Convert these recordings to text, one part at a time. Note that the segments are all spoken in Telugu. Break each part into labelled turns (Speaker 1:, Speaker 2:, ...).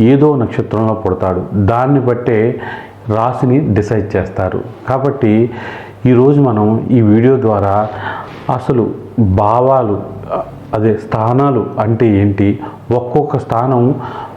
Speaker 1: ఏదో నక్షత్రంలో పుడతాడు. దాన్ని బట్టే రాశిని డిసైడ్ చేస్తారు. కాబట్టి ఈరోజు మనం ఈ వీడియో ద్వారా అసలు భావాలు అదే స్థానాలు అంటే ఏంటి? ఒక్కొక్క స్థానం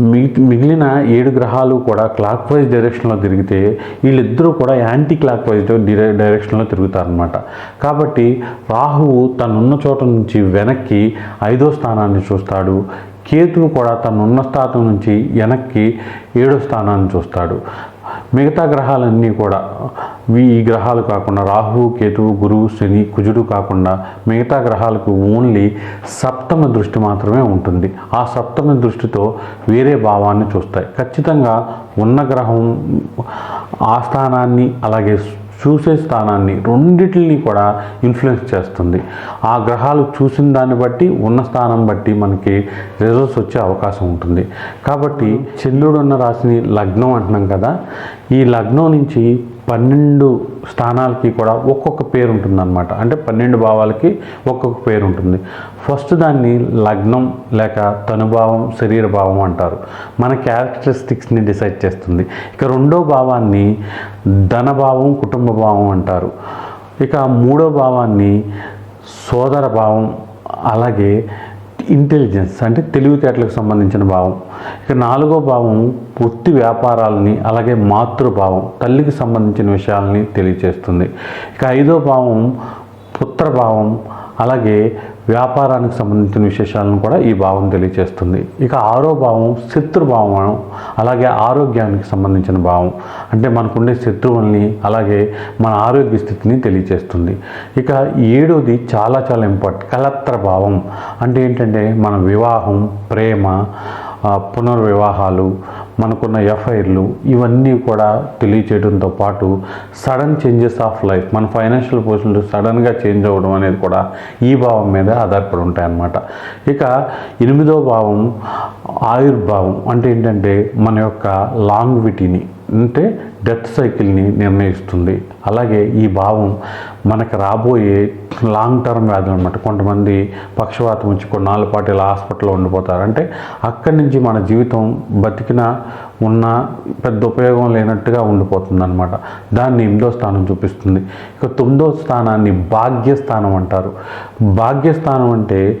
Speaker 1: మిగిలిన ఏడు గ్రహాలు కూడా క్లాక్ వైజ్ డైరెక్షన్లో తిరిగితే వీళ్ళిద్దరూ కూడా యాంటీ క్లాక్ వైజ్ డైరెక్షన్లో తిరుగుతారనమాట కాబట్టి రాహువు తనున్న చోట నుంచి వెనక్కి ఐదో స్థానాన్ని చూస్తాడు. కేతువు కూడా తనున్న స్థానం నుంచి వెనక్కి ఏడో స్థానాన్ని చూస్తాడు. మిగతా గ్రహాలన్నీ కూడా ఈ గ్రహాలు కాకుండా రాహు కేతువు గురువు శని కుజుడు కాకుండా మిగతా గ్రహాలకు ఓన్లీ సప్తమ దృష్టి మాత్రమే ఉంటుంది. ఆ సప్తమ దృష్టితో వేరే భావాన్ని చూస్తాయి. ఖచ్చితంగా ఉన్న గ్రహం ఆ స్థానాన్ని అలాగే చూసే స్థానాన్ని రెండింటిని కూడా ఇన్ఫ్లుయెన్స్ చేస్తుంది. ఆ గ్రహాలు చూసిన దాన్ని బట్టి ఉన్న స్థానం బట్టి మనకి రిజల్ట్స్ వచ్చే అవకాశం ఉంటుంది. కాబట్టి చంద్రుడు ఉన్న రాశిని లగ్నం అంటున్నాం కదా. ఈ లగ్నం నుంచి పన్నెండు స్థానాలకి కూడా ఒక్కొక్క పేరు ఉంటుందన్నమాట. అంటే పన్నెండు భావాలకి ఒక్కొక్క పేరు ఉంటుంది. ఫస్ట్ దాన్ని లగ్నం లేక తనుభావం శరీర భావం అంటారు. మన క్యారెక్టరిస్టిక్స్ని డిసైడ్ చేస్తుంది. ఇక రెండో భావాన్ని ధనభావం కుటుంబ భావం అంటారు. ఇక మూడో భావాన్ని సోదర భావం అలాగే ఇంటెలిజెన్స్ అంటే తెలివితేటలకు సంబంధించిన భావం. ఇక నాలుగో భావం వృత్తి వ్యాపారాలని అలాగే మాతృభావం తల్లికి సంబంధించిన విషయాలని తెలియచేస్తుంది. ఇక ఐదో భావం పుత్రభావం అలాగే వ్యాపారానికి సంబంధించిన విశేషాలను కూడా ఈ భావం తెలియజేస్తుంది ఇక ఆరో భావం శత్రుభావం అలాగే ఆరోగ్యానికి సంబంధించిన భావం. అంటే మనకుండే శత్రువుల్ని అలాగే మన ఆరోగ్య స్థితిని తెలియజేస్తుంది ఇక ఏడోది చాలా చాలా ఇంపార్టెంట్ కలత్ర భావం. అంటే ఏంటంటే మన వివాహం ప్రేమ పునర్వివాహాలు మనకున్న ఎఫ్ఐఆర్లు ఇవన్నీ కూడా తెలియచేయడంతో పాటు సడన్ చేంజెస్ ఆఫ్ లైఫ్ మన ఫైనాన్షియల్ పొజిషన్లు సడన్గా చేంజ్ అవ్వడం అనేది కూడా ఈ భావం మీద ఆధారపడి ఉంటాయన్నమాట. ఇక ఎనిమిదో భావం ఆయుర్భావం అంటే ఏంటంటే మన యొక్క లాంగ్విటీని అంటే డెత్ సైకిల్ని నిర్ణయిస్తుంది. అలాగే ఈ భావం మనకు రాబోయే లాంగ్ టర్మ్ వ్యాధులు అనమాట కొంతమంది పక్షవాతం వచ్చి కొన్నాళ్ళ పాటు ఇలా హాస్పిటల్లో ఉండిపోతారు. అంటే అక్కడి నుంచి మన జీవితం బతికిన ఉన్న పెద్ద ఉపయోగం లేనట్టుగా ఉండిపోతుంది అనమాట దాన్ని ఎనిమిదో స్థానం చూపిస్తుంది. ఇక తొమ్మిదో స్థానాన్ని భాగ్యస్థానం అంటారు. భాగ్యస్థానం అంటే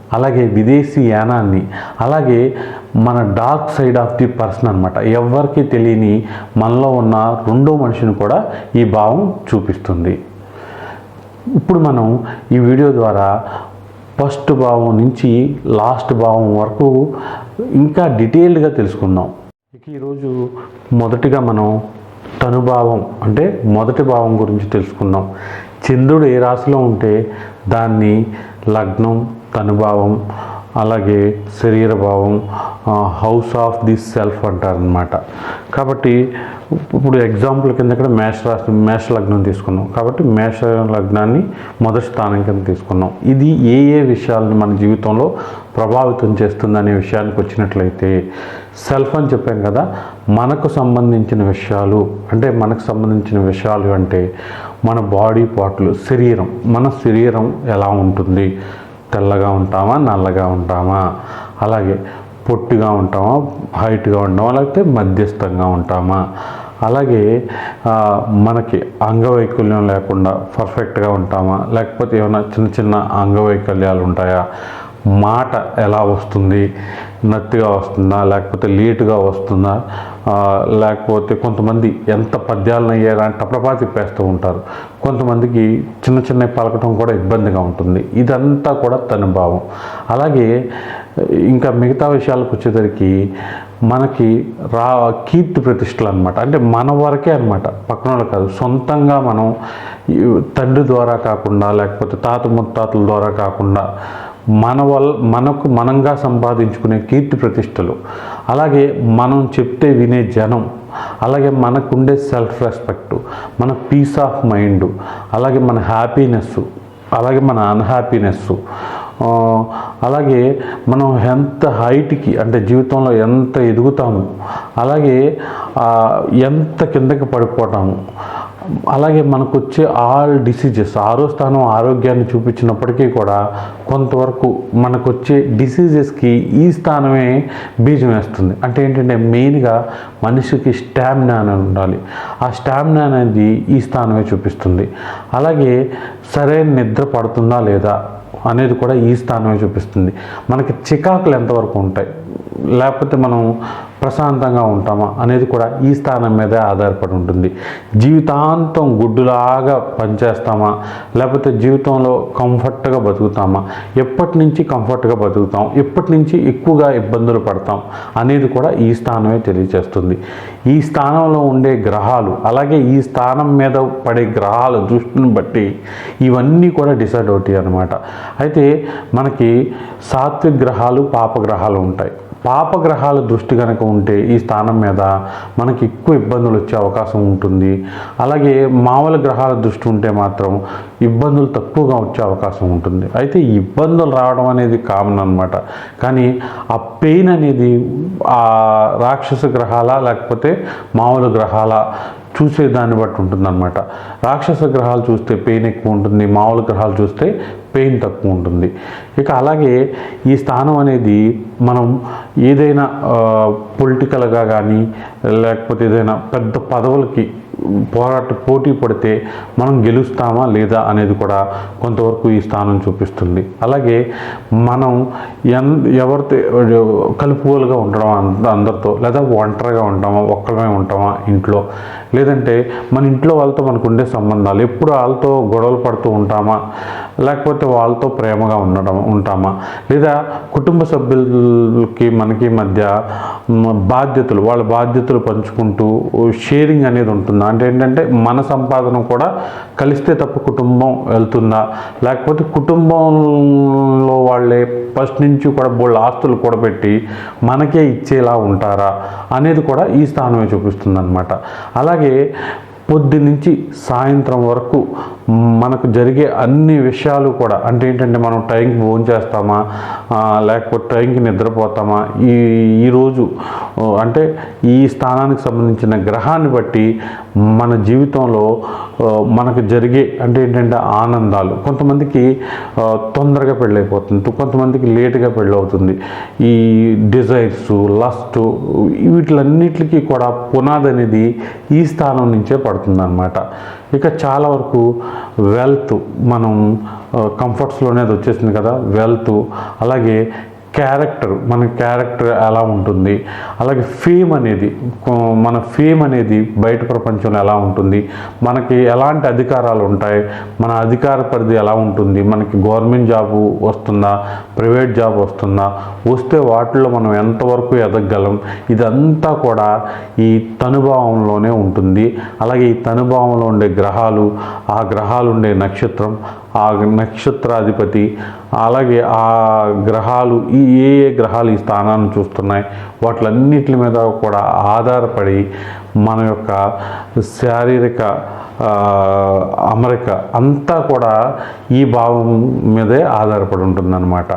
Speaker 1: అలాగే విదేశీ యానాన్ని అలాగే మన dark side of the person అనమాట ఎవరికి తెలియని మనలో ఉన్న రెండో మనిషిని కూడా ఈ భావం చూపిస్తుంది. ఇప్పుడు మనం ఈ వీడియో ద్వారా ఫస్ట్ భావం నుంచి లాస్ట్ భావం వరకు ఇంకా డీటెయిల్డ్గా తెలుసుకుందాం. ఇక ఈరోజు మొదటిగా మనం తనుభావం అంటే మొదటి భావం గురించి తెలుసుకుందాం. చంద్రుడు ఏ రాశిలో ఉంటే దాన్ని లగ్నం తనుభావం అలాగే శరీర భావం హౌస్ ఆఫ్ ది సెల్ఫ్ అంటారనమాట కాబట్టి ఇప్పుడు ఎగ్జాంపుల్ కింద ఇక్కడ మేష రాశి మేష లగ్నం తీసుకున్నాం. కాబట్టి మేష లగ్నాన్ని మొదటి స్థానం కింద తీసుకున్నాం. ఇది ఏ ఏ విషయాలను మన జీవితంలో ప్రభావితం చేస్తుంది అనే విషయానికి వచ్చినట్లయితే సెల్ఫ్ అని చెప్పాం కదా మనకు సంబంధించిన విషయాలు అంటే మనకు సంబంధించిన విషయాలు అంటే మన బాడీ పార్ట్లు శరీరం మన శరీరం ఎలా ఉంటుంది? తెల్లగా ఉంటామా నల్లగా ఉంటామా? అలాగే పొట్టిగా ఉంటామా హైట్గా ఉంటామా లేకపోతే మధ్యస్థంగా ఉంటామా? అలాగే మనకి అంగవైకల్యం లేకుండా పర్ఫెక్ట్గా ఉంటామా? లేకపోతే ఏమైనా చిన్న చిన్న అంగవైకల్యాలు ఉంటాయా? మాట ఎలా వస్తుంది? నత్తిగా వస్తుందా? లేకపోతే లేటుగా వస్తుందా? లేకపోతే కొంతమంది ఎంత పద్యాలను అయ్యారా అని టపటపా తిప్పేస్తూ ఉంటారు. కొంతమందికి చిన్న చిన్న పలకటం కూడా ఇబ్బందిగా ఉంటుంది. ఇదంతా కూడా తన భావం. అలాగే ఇంకా మిగతా విషయాలకు వచ్చేసరికి మనకి రా కీర్తి ప్రతిష్టలు అనమాట అంటే మన వరకే అనమాట పక్కన వాళ్ళు కాదు. సొంతంగా మనం తండ్రి ద్వారా కాకుండా లేకపోతే తాత ముత్తాతల ద్వారా కాకుండా మన వల్ల మనకు మనంగా సంపాదించుకునే కీర్తి ప్రతిష్టలు. అలాగే మనం చెప్తే వినే జనం. అలాగే మనకుండే సెల్ఫ్ రెస్పెక్ట్ మన పీస్ ఆఫ్ మైండ్ అలాగే మన హ్యాపీనెస్ అలాగే మన అన్హ్యాపీనెస్ అలాగే మనం ఎంత హైట్కి అంటే జీవితంలో ఎంత ఎదుగుతాము అలాగే ఎంత కిందకి పడిపోతాము అలాగే మనకు వచ్చే ఆల్ డిసీజెస్ ఆరో స్థానం ఆరోగ్యాన్ని చూపించినప్పటికీ కూడా కొంతవరకు మనకు వచ్చే డిసీజెస్కి ఈ స్థానమే బీజం వేస్తుంది. అంటే ఏంటంటే మెయిన్గా మనిషికి స్టామినా అనేది ఉండాలి. ఆ స్టామినా అనేది ఈ స్థానమే చూపిస్తుంది. అలాగే సరైన నిద్ర పడుతుందా లేదా అనేది కూడా ఈ స్థానమే చూపిస్తుంది. మనకి చికాకులు ఎంతవరకు ఉంటాయి? లేకపోతే మనం ప్రశాంతంగా ఉంటామా అనేది కూడా ఈ స్థానం మీదే ఆధారపడి ఉంటుంది. జీవితాంతం గుడ్డులాగా పనిచేస్తామా? లేకపోతే జీవితంలో కంఫర్ట్గా బతుకుతామా? ఎప్పటి నుంచి కంఫర్ట్గా బతుకుతాం? ఎప్పటి నుంచి ఎక్కువగా ఇబ్బందులు పడతాం? అనేది కూడా ఈ స్థానమే తెలియజేస్తుంది ఈ స్థానంలో ఉండే గ్రహాలు అలాగే ఈ స్థానం మీద పడే గ్రహాల దృష్టిని బట్టి ఇవన్నీ కూడా డిసైడ్ అవుతాయి అన్నమాట. అయితే మనకి సాత్విక గ్రహాలు పాపగ్రహాలు ఉంటాయి. పాపగ్రహాల దృష్టి కనుక ఉంటే ఈ స్థానం మీద మనకి ఎక్కువ ఇబ్బందులు వచ్చే అవకాశం ఉంటుంది. అలాగే మామూలు గ్రహాల దృష్టి ఉంటే మాత్రం ఇబ్బందులు తక్కువగా వచ్చే అవకాశం ఉంటుంది. అయితే ఇబ్బందులు రావడం అనేది కామన్ అనమాట కానీ ఆ పెయిన్ అనేది ఆ రాక్షస గ్రహాల లేకపోతే మామూలు గ్రహాల చూసే దాన్ని బట్టి ఉంటుందన్నమాట. రాక్షస గ్రహాలు చూస్తే పెయిన్ ఎక్కువ ఉంటుంది మామూలు గ్రహాలు చూస్తే పెయిన్ తక్కువ ఉంటుంది. ఇక అలాగే ఈ స్థానం అనేది మనం ఏదైనా పొలిటికల్గా కానీ లేకపోతే ఏదైనా పెద్ద పదవులకి పోరాట పోటీ పడితే మనం గెలుస్తామా లేదా అనేది కూడా కొంతవరకు ఈ స్థానం చూపిస్తుంది. అలాగే మనం ఎన్ ఎవరితో కలుపుకోలుగా ఉండడం అంద- అందరితో లేదా ఒంటరిగా ఉంటామా ఒక్కడమే ఉంటామా ఇంట్లో లేదంటే మన ఇంట్లో వాళ్ళతో మనకు ఉండే సంబంధాలు ఎప్పుడు వాళ్ళతో గొడవలు పడుతూ ఉంటామా? లేకపోతే వాళ్ళతో ప్రేమగా ఉండడం ఉంటామా? లేదా కుటుంబ సభ్యులకి మనకి మధ్య బాధ్యతలు వాళ్ళ బాధ్యతలు పంచుకుంటూ షేరింగ్ అనేది ఉంటుందా? అంటే ఏంటంటే మన సంపాదన కూడా కలిస్తే తప్ప కుటుంబం వెళ్తుందా? లేకపోతే కుటుంబంలో వాళ్ళే ఫస్ట్ నుంచి కూడా బోళ్ళ ఆస్తులు కూడబెట్టి మనకే ఇచ్చేలా ఉంటారా? అనేది కూడా ఈ స్థానమే చూపిస్తుంది అనమాట అలాగే పొద్దు నుంచి సాయంత్రం వరకు మనకు జరిగే అన్ని విషయాలు కూడా అంటే ఏంటంటే మనం టైంకి భోజనం చేస్తామా లేకపోతే టైంకి నిద్రపోతామా ఈ ఈరోజు అంటే ఈ స్థానానికి సంబంధించిన గ్రహాన్ని బట్టి మన జీవితంలో మనకు జరిగే అంటే ఏంటంటే ఆనందాలు. కొంతమందికి తొందరగా పెళ్ళైపోతుంది కొంతమందికి లేటుగా పెళ్ళవుతుంది. ఈ డిజైర్స్ లస్ట్ వీటిలన్నిటికీ కూడా పునాది అనేది ఈ స్థానం నుంచే పడుతుంది. అనమాట ఇక చాలా వరకు వెల్త్ మనం కంఫర్ట్స్లోనే అది వచ్చేసింది కదా. వెల్త్ అలాగే క్యారెక్టర్ మన క్యారెక్టర్ ఎలా ఉంటుంది అలాగే ఫేమ్ అనేది మన ఫేమ్ అనేది బయట ప్రపంచంలో ఎలా ఉంటుంది మనకి ఎలాంటి అధికారాలు ఉంటాయి మన అధికార పరిధి ఎలా ఉంటుంది మనకి గవర్నమెంట్ జాబ్ వస్తుందా ప్రైవేట్ జాబ్ వస్తుందా వస్తే వాటిల్లో మనం ఎంతవరకు ఎదగగలం ఇదంతా కూడా ఈ తనుభావంలోనే ఉంటుంది. అలాగే ఈ తనుభావంలో ఉండే గ్రహాలు ఆ గ్రహాలు ఉండే నక్షత్రం ఆ నక్షత్రాధిపతి అలాగే ఆ గ్రహాలు ఈ ఏ ఏ గ్రహాలు ఈ స్థానాన్ని చూస్తున్నాయి. వాటిలన్నిటి మీద కూడా ఆధారపడి మన యొక్క శారీరక అమరిక అంతా కూడా ఈ భావం మీదే ఆధారపడి ఉంటుందన్నమాట.